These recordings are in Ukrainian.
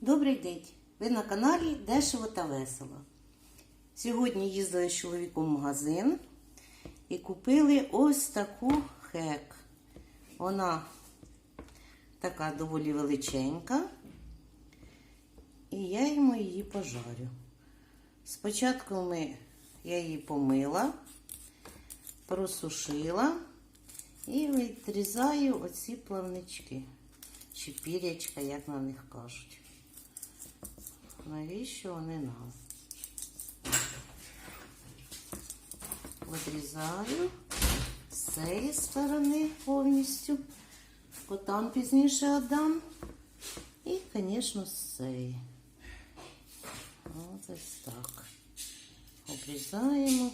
Добрий день! Ви на каналі Дешево та Весело. Сьогодні їздили з чоловіком в магазин і купили ось таку хек. Вона така доволі величенька. І я йому її пожарю. Спочатку ми, я її помила, просушила і відрізаю оці плавнички. Чи пірячка, як на них кажуть. Навіщо вони нам? Відрізаю з цієї сторони повністю. Котам пізніше віддам. І, звісно, з цієї. Ось ось так. Обрізаємо.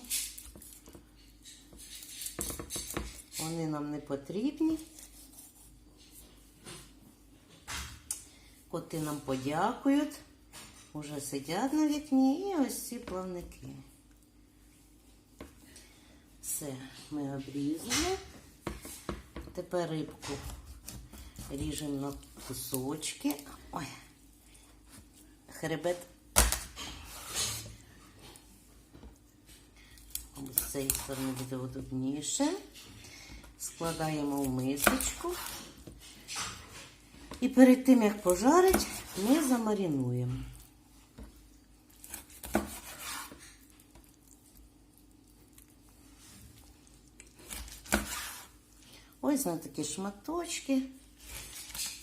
Вони нам не потрібні. Коти нам подякують. Уже сидять на вікні і ось ці плавники. Все, ми обрізали. Тепер рибку ріжемо на кусочки. Ой, хребет. Ось з цієї сторони буде удобніше. Складаємо в мисочку. І перед тим, як пожарить, ми замаринуємо. Ось на такі шматочки.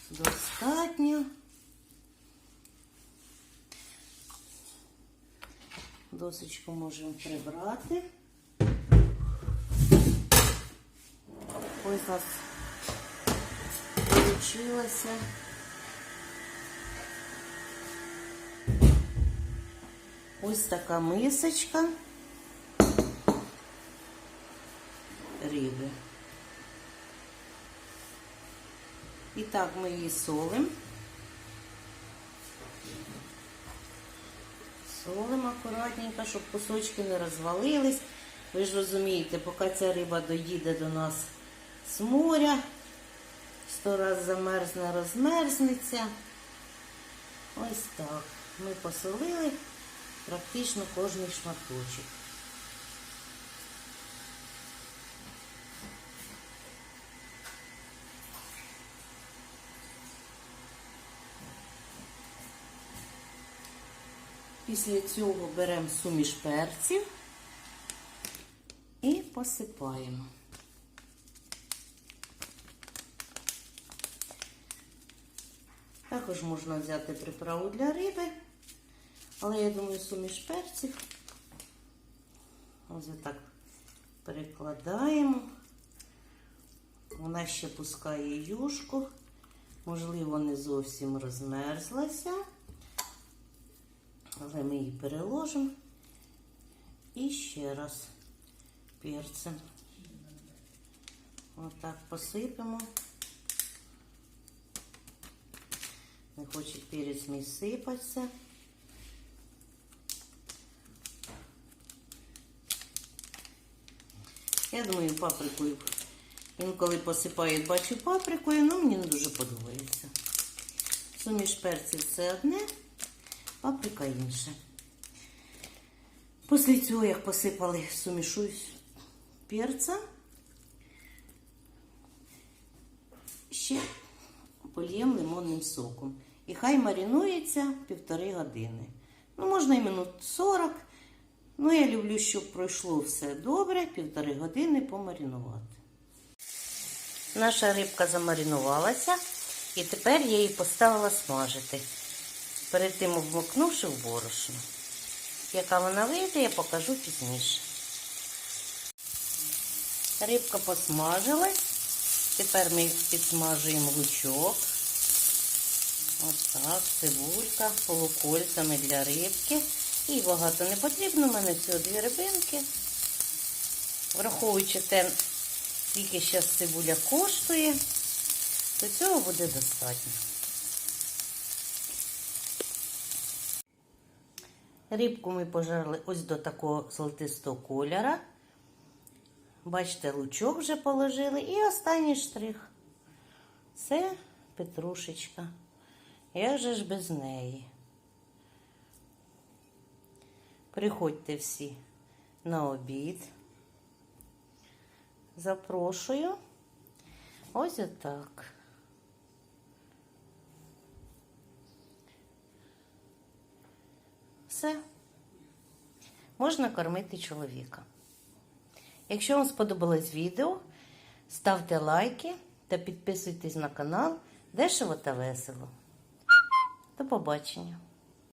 Достатньо. Досочку можемо прибрати. Ось у нас получилося. Ось така мисочка риби. І так ми її солимо. Солимо акуратненько, щоб кусочки не розвалились. Ви ж розумієте, поки ця риба доїде до нас з моря, сто раз замерзне, розмерзнеться. Ось так. Ми посолили практично кожний шматочок. Після цього беремо суміш перців і посипаємо. Також можна взяти приправу для риби, але я думаю, суміш перців. Ось так перекладаємо. Вона ще пускає юшку, можливо, не зовсім розмерзлася, але ми її переложимо і ще раз перцем. Отак посипемо. Не хоче перець мій сипатися. Я думаю, паприкою. Інколи посипають, бачу паприкою, але мені не дуже подобається. Суміш перців це одне, паприка інше. Після цього, як посипали сумішу перця, ще польємо лимонним соком. І хай маринується півтори години. Ну, можна і минут 40. Ну, я люблю, щоб пройшло все добре, півтори години помаринувати. Наша рибка замаринувалася, і тепер я її поставила смажити. Перед тим обмокнувши в борошно. Яка вона вийде, я покажу пізніше. Рибка посмажилась. Тепер ми підсмажуємо лучок. Ось так, цибулька, полукольцями для рибки. І багато не потрібно, у мене всього дві рибинки. Враховуючи те, скільки зараз цибуля коштує, то цього буде достатньо. Рибку ми пожарили ось до такого золотистого кольора. Бачите, лучок вже положили. І останній штрих. Це петрушечка. Як же ж без неї? Приходьте всі на обід. Запрошую. Ось отак. Все. Можна кормити чоловіка. Якщо вам сподобалось відео, ставте лайки та підписуйтесь на канал Дешево та весело. До побачення!